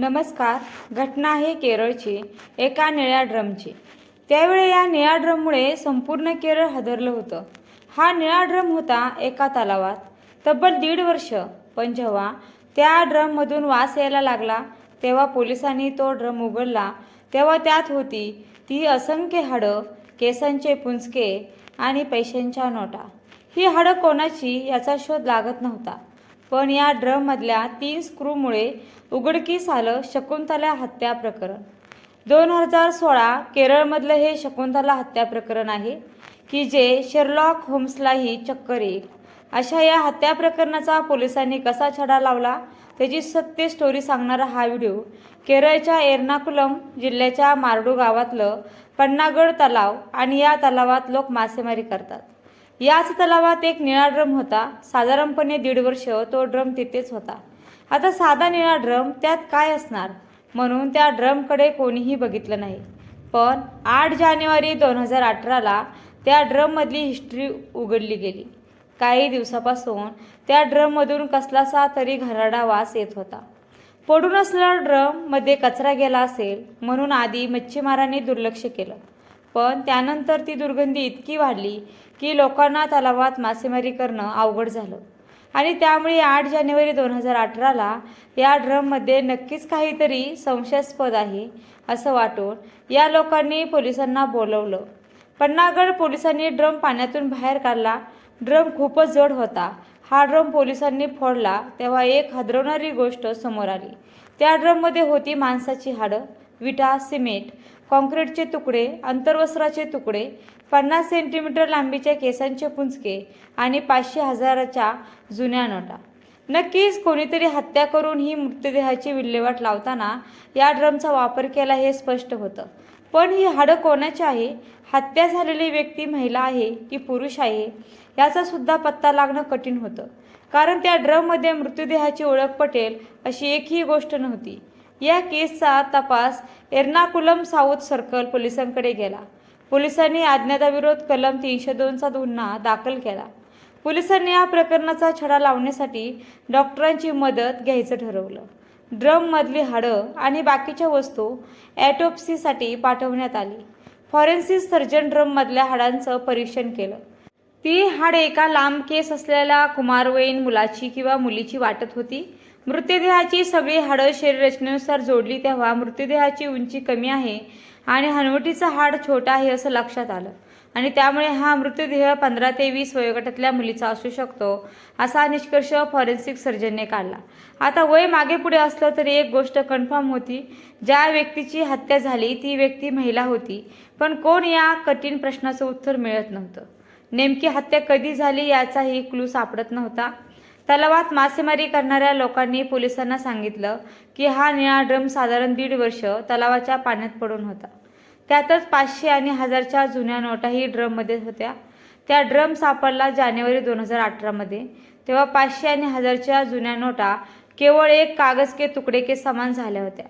नमस्कार घटना आहे केरळची एका निळ्या ड्रमची. त्यावेळी या निळ्या ड्रममुळे संपूर्ण केरळ हादरलं होतं. हा निळा ड्रम होता एका तलावात. तब्बल दीड वर्ष. पण जेव्हा त्या ड्रममधून वास यायला लागला तेव्हा पोलिसांनी तो ड्रम उघडला. तेव्हा त्यात होती ती असंख्य हाडं केसांचे पुंजके आणि पैशांच्या नोटा. ही हाडं कोणाची याचा शोध लागत नव्हता. पण या ड्रममधल्या तीन स्क्रूमुळे उघडकीस आलं शकुंतला हत्या प्रकरण. दोन हजार सोळा केरळमधलं हे शकुंतला हत्या प्रकरण आहे की जे शेरलॉक होम्सलाही चक्कर येईल. अशा या हत्या प्रकरणाचा पोलिसांनी कसा छडा लावला त्याची सत्य स्टोरी सांगणारा हा व्हिडिओ केरळच्या एर्नाकुलम जिल्ह्याच्या मारडू गावातलं पन्नागड तलाव आणि या तलावात लोक मासेमारी करतात. याच तलावात एक निळा ड्रम होता. साधारणपणे दीड वर्ष तो ड्रम तिथेच होता. आता साधा निळा ड्रम त्यात काय असणार? म्हणून त्या ड्रमकडे कोणीही बघितलं नाही. पण आठ जानेवारी दोन हजार अठराला त्या ड्रममधली हिस्ट्री उघडली गेली. काही दिवसापासून त्या ड्रममधून कसलासा तरी घराडा वास येत होता. पडून असलेला ड्रममध्ये कचरा गेला असेल म्हणून आधी मच्छीमारांनी दुर्लक्ष केलं. पण त्यानंतर ती दुर्गंधी इतकी वाढली की लोकांना तलावात मासेमारी करणं अवघड झालं. आणि त्यामुळे आठ जानेवारी दोन हजार अठराला या ड्रममध्ये नक्कीच काहीतरी संशयास्पद आहे असं वाटून या लोकांनी पोलिसांना बोलवलं. पन्नागड पोलिसांनी ड्रम पाण्यातून बाहेर काढला. ड्रम खूपच जड होता. हा ड्रम पोलिसांनी फोडला तेव्हा एक हादरवणारी गोष्ट समोर आली. त्या ड्रममध्ये होती माणसाची हाडं विटा सिमेंट. कॉन्क्रीटचे तुकडे अंतर्वस्त्राचे तुकडे पन्नास सेंटीमीटर लांबीच्या केसांचे पुंजके आणि पाचशे हजाराच्या जुन्या नोटा. नक्कीच कोणीतरी हत्या करून ही मृतदेहाची विल्हेवाट लावताना या ड्रमचा वापर केला हे स्पष्ट होतं. पण ही हाडं कोणाची आहे? हत्या झालेली व्यक्ती महिला आहे की पुरुष आहे? याचा सुद्धा पत्ता लागणं कठीण होतं. कारण त्या ड्रममध्ये मृतदेहाची ओळख पटेल अशी एकही गोष्ट नव्हती. या केसचा तपास एर्नाकुलम साऊथ सर्कल पोलिसांकडे गेला. पोलिसांनी अज्ञाताविरोध कलम तीनशे दोनचा गुन्हा दाखल केला. पोलिसांनी या प्रकरणाचा छडा लावण्यासाठी डॉक्टरांची मदत घ्यायचं ठरवलं. ड्रममधली हाडं आणि बाकीच्या वस्तू ॲटोप्सीसाठी पाठवण्यात आली. फॉरेन्सिक सर्जन ड्रममधल्या हाडांचं परीक्षण केलं. ती हाड एका लांब केस असलेल्या कुमारवयीन मुलाची किंवा मुलीची वाटत होती. मृतदेहाची सगळी हाडं शरीररचनेनुसार जोडली तेव्हा मृतदेहाची उंची कमी आहे आणि हनवटीचा हाड छोटा आहे असं लक्षात आलं. आणि त्यामुळे हा मृतदेह पंधरा ते वीस वयोगटातल्या मुलीचा असू शकतो असा निष्कर्ष फॉरेन्सिक सर्जनने काढला. आता वय मागे पुढे असलं तरी एक गोष्ट कन्फर्म होती ज्या व्यक्तीची हत्या झाली ती व्यक्ती महिला होती. पण कोण या कठीण प्रश्नाचं उत्तर मिळत नव्हतं? नेमकी हत्या कधी झाली याचाही क्लू सापडत नव्हता. तलावात मासेमारी करणाऱ्या लोकांनी पोलिसांना सांगितलं की हा निळा ड्रम साधारण दीड वर्ष तलावाच्या पाण्यात पडून होता. त्यातच पाचशे आणि हजारच्या जुन्या नोटाही ड्रममध्ये होत्या. त्या ड्रम सापडला जानेवारी दोन हजार अठरामध्ये तेव्हा पाचशे आणि हजारच्या जुन्या नोटा केवळ एक कागज के तुकडे के समान झाल्या होत्या.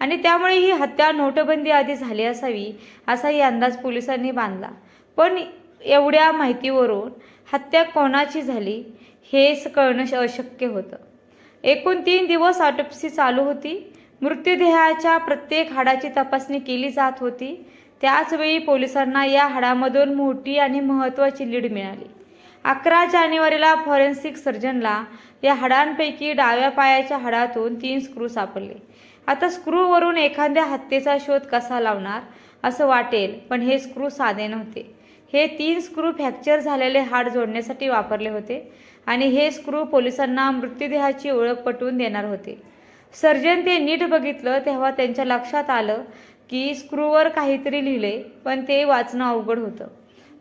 आणि त्यामुळे ही हत्या नोटबंदी आधी झाली असावी असाही अंदाज पोलिसांनी बांधला. पण एवढ्या माहितीवरून हत्या कोणाची झाली? हेच कळणं अशक्य होतं. एकूण तीन दिवस ऑटोप्सी चालू होती. मृतदेहाच्या प्रत्येक हाडाची तपासणी केली जात होती. त्याचवेळी पोलिसांना या हाडामधून मोठी आणि महत्त्वाची लीड मिळाली. अकरा जानेवारीला फॉरेन्सिक सर्जनला या हाडांपैकी डाव्या पायाच्या हाडातून तीन स्क्रू सापडले. आता स्क्रूवरून एखाद्या हत्येचा शोध कसा लावणार असं वाटेल पण हे स्क्रू साधे नव्हते. हे तीन स्क्रू फ्रॅक्चर झालेले हाड जोडण्यासाठी वापरले होते. आणि हे स्क्रू पोलिसांना मृतदेहाची ओळख पटवून देणार होते. सर्जन ते नीट बघितलं तेव्हा त्यांच्या लक्षात आलं की स्क्रूवर काहीतरी लिहिले पण ते वाचणं अवघड होतं.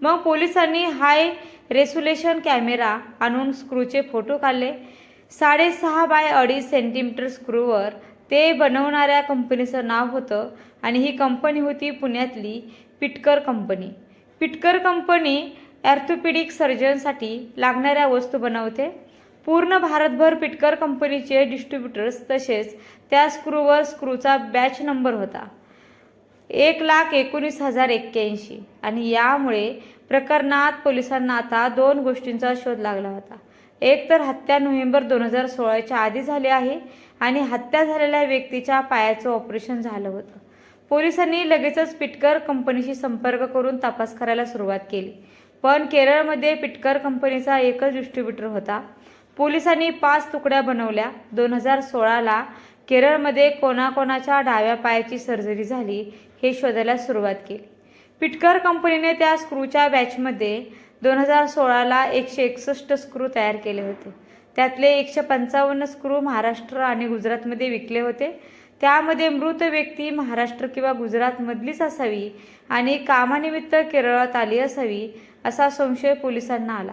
मग पोलिसांनी हाय रेसोल्युशन कॅमेरा आणून स्क्रूचे फोटो काढले. साडेसहा बाय अडीच सेंटीमीटर स्क्रूवर ते बनवणाऱ्या कंपनीचं नाव होतं आणि ही कंपनी होती पुण्यातली Pitkar company. Pitkar company orthopaedic सर्जनसाठी लागणाऱ्या वस्तू बनवते. पूर्ण भारतभर पिटकर कंपनीचे डिस्ट्रीब्युटर्स तसेच त्या स्क्रूवर स्क्रूचा बॅच नंबर होता. एक लाख एकोणीस हजार एक्क्याऐंशी. आणि यामुळे प्रकरणात पोलिसांना आता दोन गोष्टींचा शोध लागला होता. एक तर हत्या नोव्हेंबर दोन हजार सोळाच्या आधी झाली आहे आणि हत्या झालेल्या व्यक्तीच्या पायाचं ऑपरेशन झालं होतं. पोलिसांनी लगेचच पिटकर कंपनीशी संपर्क करून तपास करायला सुरुवात केली. पण केरळमध्ये पिटकर कंपनीचा एकच डिस्ट्रीब्युटर होता. पोलिसांनी पाच तुकड्या बनवल्या. दोन हजार सोळाला केरळमध्ये कोणाकोणाच्या डाव्या पायाची सर्जरी झाली हे शोधायला सुरुवात केली. पिटकर कंपनीने त्या स्क्रूच्या बॅचमध्ये दोन हजार सोळाला एकशे एकसष्ट स्क्रू तयार केले होते. त्यातले एकशे पंचावन्न स्क्रू महाराष्ट्र आणि गुजरातमध्ये विकले होते. त्यामध्ये मृत व्यक्ती महाराष्ट्र किंवा गुजरातमधलीच असावी आणि कामानिमित्त केरळात आली असावी असा संशय पोलिसांना आला.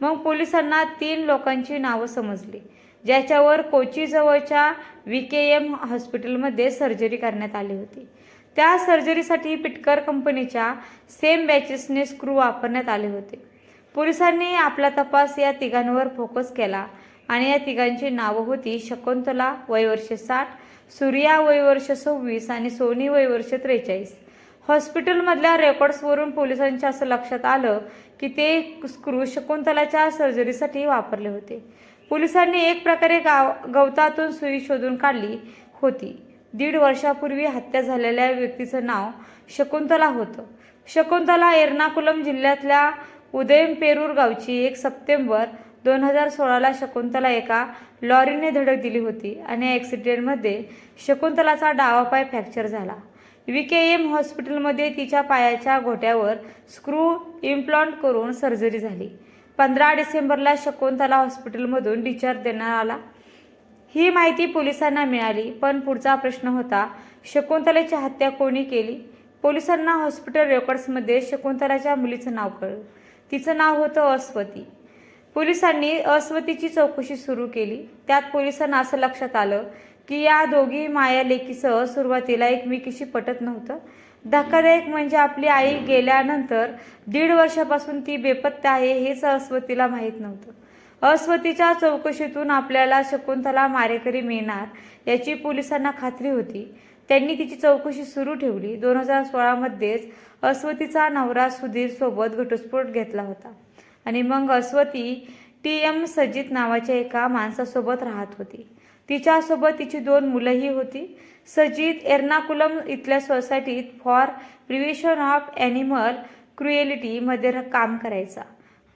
मग पोलिसांना तीन लोकांची नावं समजली ज्याच्यावर कोचीजवळच्या व्ही के एम हॉस्पिटलमध्ये सर्जरी करण्यात आली होती. त्या सर्जरीसाठी पिटकर कंपनीच्या सेम बॅचेसने स्क्रू वापरण्यात आले होते. पोलिसांनी आपला तपास या तिघांवर फोकस केला आणि या तिघांची नावं होती शकुंतला वयवर्ष साठ सूर्या वयवर्ष सव्वीस आणि सोनी वयवर्ष त्रेचाळीस. हॉस्पिटलमधल्या रेकॉर्ड्सवरून पोलिसांच्या असं लक्षात आलं की ते स्क्रू शकुंतलाच्या सर्जरीसाठी वापरले होते. पोलिसांनी एक प्रकारे गाव गवतातून सुई शोधून काढली होती. दीड वर्षापूर्वी हत्या झालेल्या व्यक्तीचं नाव शकुंतला होतं. शकुंतला एर्नाकुलम जिल्ह्यातल्या उदयमपेरूर गावची एक सप्टेंबर दोन हजार सोळाला शकुंतला एका लॉरीने धडक दिली होती आणि ॲक्सिडेंटमध्ये शकुंतलाचा डावा पाय फ्रॅक्चर झाला. व्ही के एम हॉस्पिटलमध्ये तिच्या पायाच्या घोट्यावर स्क्रू इम्प्लॉन्ट करून सर्जरी झाली. पंधरा डिसेंबरला शकुंतला हॉस्पिटलमधून डिस्चार्ज देण्यात आला. ही माहिती पोलिसांना मिळाली पण पुढचा प्रश्न होता शकुंतलेची हत्या कोणी केली? पोलिसांना हॉस्पिटल रेकॉर्ड्समध्ये शकुंतलाच्या मुलीचं नाव कळलं. तिचं नाव होतं अस्वती. पोलिसांनी अस्वतीची चौकशी सुरू केली. त्यात पोलिसांना असं लक्षात आलं की या दोघी माया लेकीसह सुरुवातीला एकमेकीशी पटत नव्हतं. धक्कादायक म्हणजे आपली आई गेल्यानंतर दीड वर्षापासून ती बेपत्ता आहे हेच अस्वतीला माहीत नव्हतं. अस्वतीच्या चौकशीतून आपल्याला शकुंतला मारेकरी मिळणार याची पोलिसांना खात्री होती. त्यांनी तिची चौकशी सुरू ठेवली. दोन हजार सोळामध्येच अस्वतीचा नवरा सुधीर सोबत घटस्फोट घेतला होता. आणि मग अस्वती टी एम सजित नावाच्या एका माणसासोबत राहत होती. तिच्यासोबत तिची दोन मुलंही होती. सजित एर्नाकुलम इथल्या सोसायटीत फॉर प्रिव्हेशन ऑफ ॲनिमल क्रुएलिटीमध्ये काम करायचा.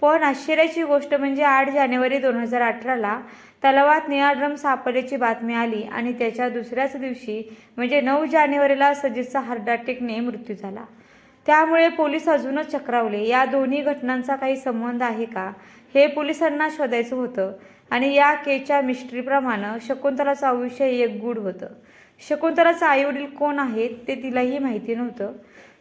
पण आश्चर्याची गोष्ट म्हणजे आठ जानेवारी दोन हजार अठराला तलावात निळा ड्रम सापडल्याची बातमी आली आणि त्याच्या दुसऱ्याच दिवशी म्हणजे नऊ जानेवारीला सजितचा हार्ट अटॅकने मृत्यू झाला. त्यामुळे पोलीस अजूनच चक्रावले. या दोन्ही घटनांचा काही संबंध आहे का? हे पोलिसांना शोधायचं होतं आणि या केच्या मिस्ट्रीप्रमाणे शकुंतलाचं आयुष्य एक गूढ होतं. शकुंतलाचं आईवडील कोण आहेत ते तिलाही माहिती नव्हतं.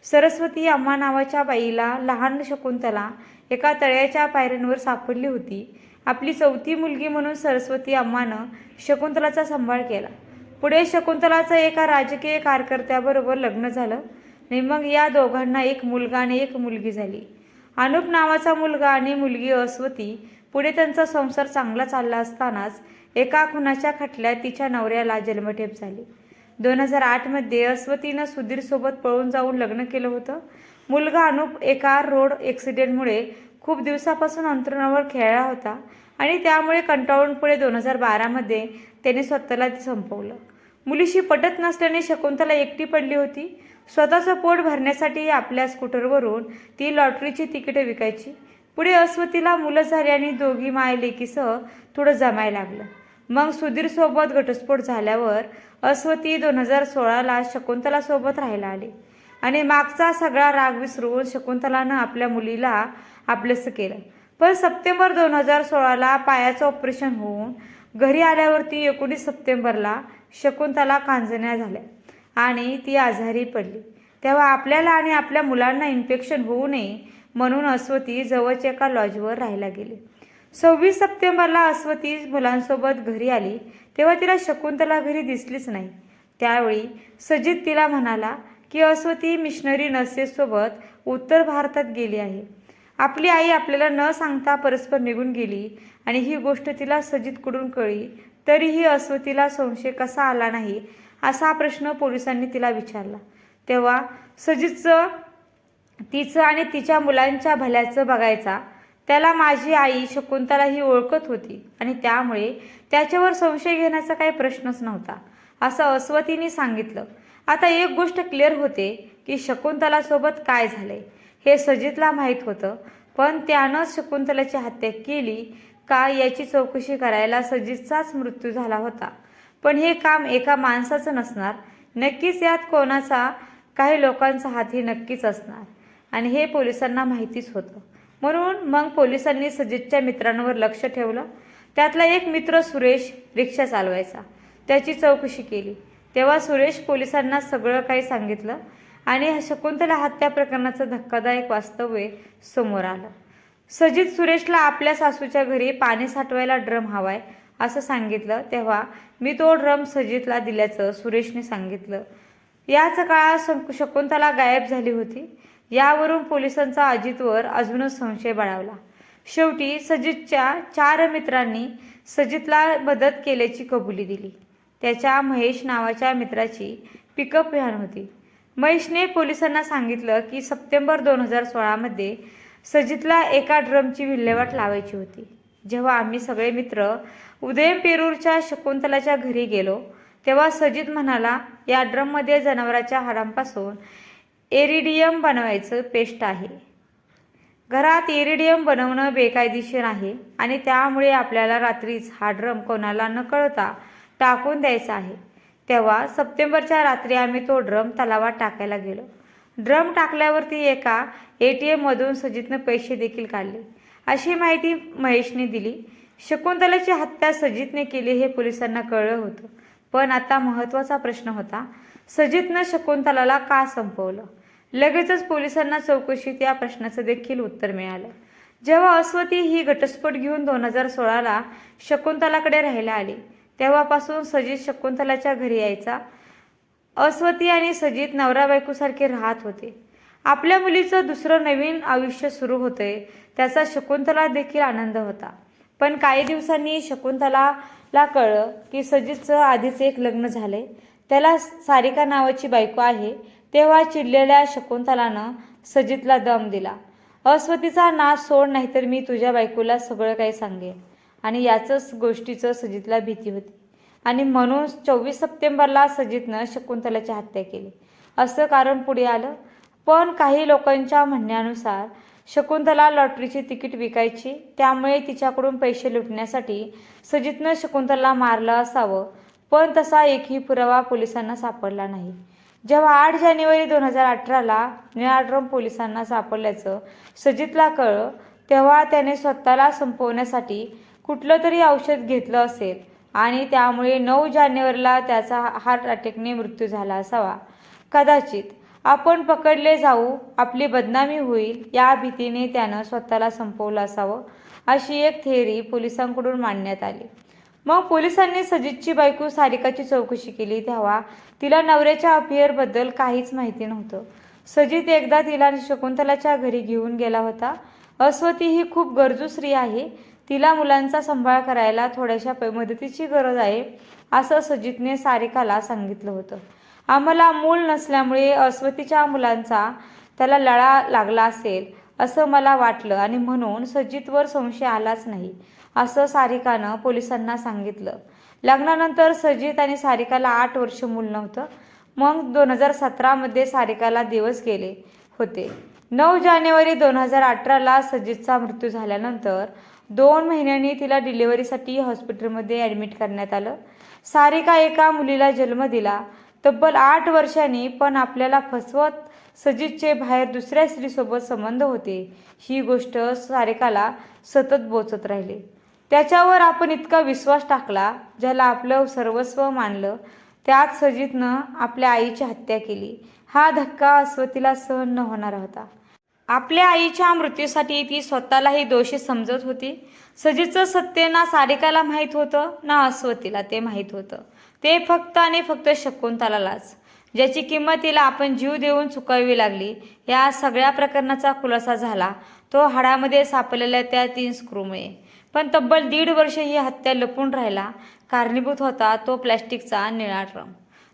सरस्वती अम्मा नावाच्या बाईला लहान शकुंतला एका तळ्याच्या पायऱ्यांवर सापडली होती. आपली चौथी मुलगी म्हणून सरस्वती अम्मानं शकुंतलाचा सांभाळ केला. पुढे शकुंतलाचं एका राजकीय कार्यकर्त्याबरोबर लग्न झालं. आणि मग या दोघांना एक मुलगा आणि एक मुलगी झाली. अनुप नावाचा मुलगा आणि मुलगी अस्वती पुढे त्यांचा संसार चांगला चालला असतानाच एका खुनाच्या खटल्यात तिच्या नवऱ्याला जन्मठेप झाली. दोन हजार आठमध्ये अस्वतीनं सुधीरसोबत पळून जाऊन लग्न केलं होतं. मुलगा अनुप एका रोड ॲक्सिडेंटमुळे खूप दिवसापासून अंतरुणावर खेळला होता आणि त्यामुळे कंटाळून पुढे दोन हजार बारामध्ये त्याने स्वतःला संपवलं. मुलीशी पटत नसल्याने शकुंतला एकटी पडली होती. स्वतःचं पोट भरण्यासाठी आपल्या स्कूटरवरून ती लॉटरीची तिकीटं विकायची. पुढे अस्वतीला मुलं झाली आणि दोघी माय लेकीसह थोडं जमाय लागलं. मग सुधीरसोबत घटस्फोट झाल्यावर अस्वती दोन हजार सोळाला शकुंतलासोबत राहायला आली. आणि मागचा सगळा राग विसरून शकुंतलानं आपल्या मुलीला आपलंसं केलं. पण सप्टेंबर दोन हजार सोळाला पायाचं ऑपरेशन होऊन घरी आल्यावरती एकोणीस सप्टेंबरला शकुंतला कांजण्या झाल्या आणि ती आजारी पडली. तेव्हा आपल्याला आणि आपल्या मुलांना इन्फेक्शन होऊ नये म्हणून अस्वती जवळच्या एका लॉजवर राहायला गेली. सव्वीस सप्टेंबरला अस्वती मुलांसोबत घरी आली. तेव्हा तिला शकुंतला घरी दिसलीच नाही. त्यावेळी सजित तिला म्हणाला की अस्वती मिशनरी नर्सेससोबत उत्तर भारतात गेली आहे. आपली आई आपल्याला न सांगता परस्पर निघून गेली आणि ही गोष्ट तिला सजितकडून कळली तरीही अस्वतीला संशय कसा आला नाही असा प्रश्न पोलिसांनी तिला विचारला. तेव्हा सजितचं तिचं आणि तिच्या मुलांच्या भल्याचं बघायचा त्याला माझी आई शकुंतला ही ओळखत होती आणि त्यामुळे त्याच्यावर संशय घेण्याचा काही प्रश्नच नव्हता असं अस्वतीने सांगितलं. आता एक गोष्ट क्लिअर होते की शकुंतलासोबत काय झालंय? हे सजितला माहीत होतं. पण त्यानंच शकुंतलाची हत्या केली. का याची चौकशी करायला सजितचाच मृत्यू झाला होता. पण हे काम एका माणसाचं नसणार. नक्कीच यात कोणाचा काही लोकांचा हातही नक्कीच असणार. आणि हे पोलिसांना माहितीच होतं. म्हणून मग पोलिसांनी सजितच्या मित्रांवर लक्ष ठेवलं. त्यातला एक मित्र सुरेश रिक्षा चालवायचा. त्याची चौकशी केली. तेव्हा सुरेश पोलिसांना सगळं काही सांगितलं. आणि शकुंतला हत्या प्रकरणाचं धक्कादायक वास्तव्य समोर आलं. सजित सुरेशला आपल्या सासूच्या घरी पाणी साठवायला ड्रम हवाय असं सांगितलं तेव्हा मी तो ड्रम सजितला दिल्याचं सुरेशने सांगितलं. याच काळात शकुंतला गायब झाली होती. यावरून पोलिसांचा अजितवर अजूनच संशय बळावला शेवटी सजितच्या चार मित्रांनी सजितला मदत केल्याची कबुली दिली. त्याच्या महेश नावाच्या मित्राची पिकअप व्हॅन होती. महेशने पोलिसांना सांगितलं की सप्टेंबर दोन हजार सोळामध्ये सजितला एका ड्रमची विल्हेवाट लावायची होती. जेव्हा आम्ही सगळे मित्र उदय पेरूरच्या शकुंतलाच्या घरी गेलो तेव्हा सजित म्हणाला या ड्रममध्ये जनावराच्या हाडांपासून एरिडियम बनवायचं पेस्ट आहे. घरात एरिडियम बनवणं बेकायदेशीर आहे आणि त्यामुळे आपल्याला रात्रीच हा ड्रम कोणाला न कळता टाकून द्यायचा आहे. तेव्हा सप्टेंबरच्या रात्री आम्ही तो ड्रम तलावात टाकायला गेलो. ड्रम टाकल्यावरती एका ए टी एममधून सजितनं पैसे देखील काढले. अशी माहिती महेशने दिली. शकुंतलाची हत्या सजितने केली हे पोलिसांना कळलं होतं. पण आता महत्त्वाचा प्रश्न होता सजितनं शकुंतलाला का संपवलं? लगेचच पोलिसांना चौकशीत या प्रश्नाचं देखील उत्तर मिळालं. जेव्हा अस्वती ही घटस्फोट घेऊन दोन हजार सोळाला शकुंतलाकडे राहायला आली तेव्हापासून सजित शकुंतलाच्या घरी यायचा. अस्वती आणि सजित नवरा बायकोसारखे राहत होते. आपल्या मुलीचं दुसरं नवीन आयुष्य सुरू होतंय त्याचा शकुंतला देखील आनंद होता. पण काही दिवसांनी शकुंतलाला कळलं की सजितचं आधीच एक लग्न झालंय. त्याला सारिका नावाची बायको आहे तेव्हा चिडलेल्या शकुंतलानं सजितला दम दिला. अस्वतीचा नाश सोड नाहीतर मी तुझ्या बायकोला सगळं काही सांगेन. आणि याचंच गोष्टीचं सजितला भीती होती. आणि म्हणून चोवीस सप्टेंबरला सजितनं शकुंतलाची हत्या केली. असं कारण पुढे आलं. पण काही लोकांच्या म्हणण्यानुसार शकुंतला लॉटरीची तिकीट विकायची त्यामुळे तिच्याकडून पैसे लुटण्यासाठी सजितनं शकुंतला मारलं असावं पण तसा एकही पुरावा पोलिसांना सापडला नाही. जेव्हा आठ जानेवारी दोन हजार अठराला निळाड्रम पोलिसांना सापडल्याचं सजितला कळलं तेव्हा त्याने स्वतःला संपवण्यासाठी कुठलं तरी औषध घेतलं असेल आणि त्यामुळे नऊ जानेवारीला त्याचा हार्ट अटॅकने मृत्यू झाला असावा. कदाचित आपण पकडले जाऊ आपली बदनामी होईल या भीतीने त्यानं स्वतःला संपवलं असावं अशी एक थेअरी पोलिसांकडून मांडण्यात आली. मग पोलिसांनी सजितची बायको सारिकाची चौकशी केली तेव्हा तिला नवऱ्याच्या अफेअरबद्दल काहीच माहिती नव्हतं. सजित एकदा तिला शकुंतलाच्या घरी घेऊन गेला होता. अस्वती ही खूप गरजू स्त्री आहे. तिला मुलांचा सांभाळ करायला थोड्याशा प- मदतीची गरज आहे असं सजितने सारिकाला सांगितलं होतं. आम्हाला मूल नसल्यामुळे अस्वतीच्या मुलांचा त्याला लळा लागला असेल असं मला वाटलं आणि म्हणून सजितवर संशय आलाच नाही असं सारिकानं पोलिसांना सांगितलं. लग्नानंतर सजित आणि सारिकाला आठ वर्ष मूल नव्हतं. मग दोन हजार सतरामध्ये सारिकाला दिवस गेले होते. नऊ जानेवारी दोन हजार अठराला सजितचा मृत्यू झाल्यानंतर दोन महिन्यांनी तिला डिलिव्हरीसाठी हॉस्पिटलमध्ये ॲडमिट करण्यात आलं. सारिका एका मुलीला जन्म दिला. तब्बल आठ वर्षांनी पण आपल्याला फसवत सजितचे बाहेर दुसऱ्या स्त्रीसोबत संबंध होते. ही गोष्ट सारिकाला सतत बोचत राहिली. त्याच्यावर आपण इतका विश्वास टाकला ज्याला आपलं सर्वस्व मानलं. त्यात सजितनं आपल्या आईची हत्या केली. हा धक्का अस्वतीला सहन न होणारा होता. आपल्या आईच्या मृत्यूसाठी ती स्वतःलाही दोषी समजत होती. सजीचं सत्य ना सारिकाला माहीत होतं ना अस्वतीला ते माहीत होतं. ते फक्त आणि फक्त शकुंतलालाच. ज्याची किंमत तिला आपण जीव देऊन चुकावी लागली या सगळ्या प्रकरणाचा खुलासा झाला. तो हाडामध्ये सापडलेल्या त्या तीन स्क्रूमुळे. पण तब्बल दीड वर्ष ही हत्या लपून राहिला. कारणीभूत होता तो प्लॅस्टिकचा निळा ड्रम.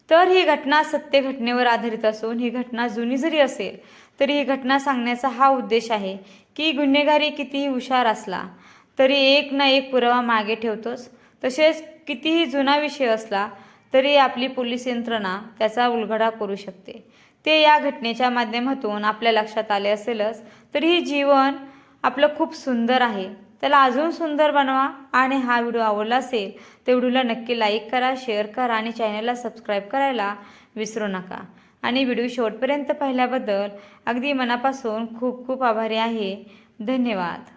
तर ही घटना सत्य घटनेवर आधारित असून ही घटना जुनी जरी असेल तरी ही घटना सांगण्याचा हा उद्देश आहे की गुन्हेगारी कितीही हुशार असला तरी एक ना एक पुरावा मागे ठेवतोच. तसेच कितीही जुना विषय असला तरी आपली पोलीस यंत्रणा त्याचा उलगडा करू शकते. ते या घटनेच्या माध्यमातून आपल्या लक्षात आले असेलच तरी ही जीवन आपलं खूप सुंदर आहे. त्याला अजून सुंदर बनवा आणि हा व्हिडिओ आवडला असेल तर व्हिडिओला नक्की लाईक करा शेअर करा आणि चॅनलला सबस्क्राईब करायला विसरू नका. आणि व्हिडिओ शेवटपर्यंत पाहिल्याबद्दल अगदी मनापासून खूप खूप आभारी आहे. धन्यवाद.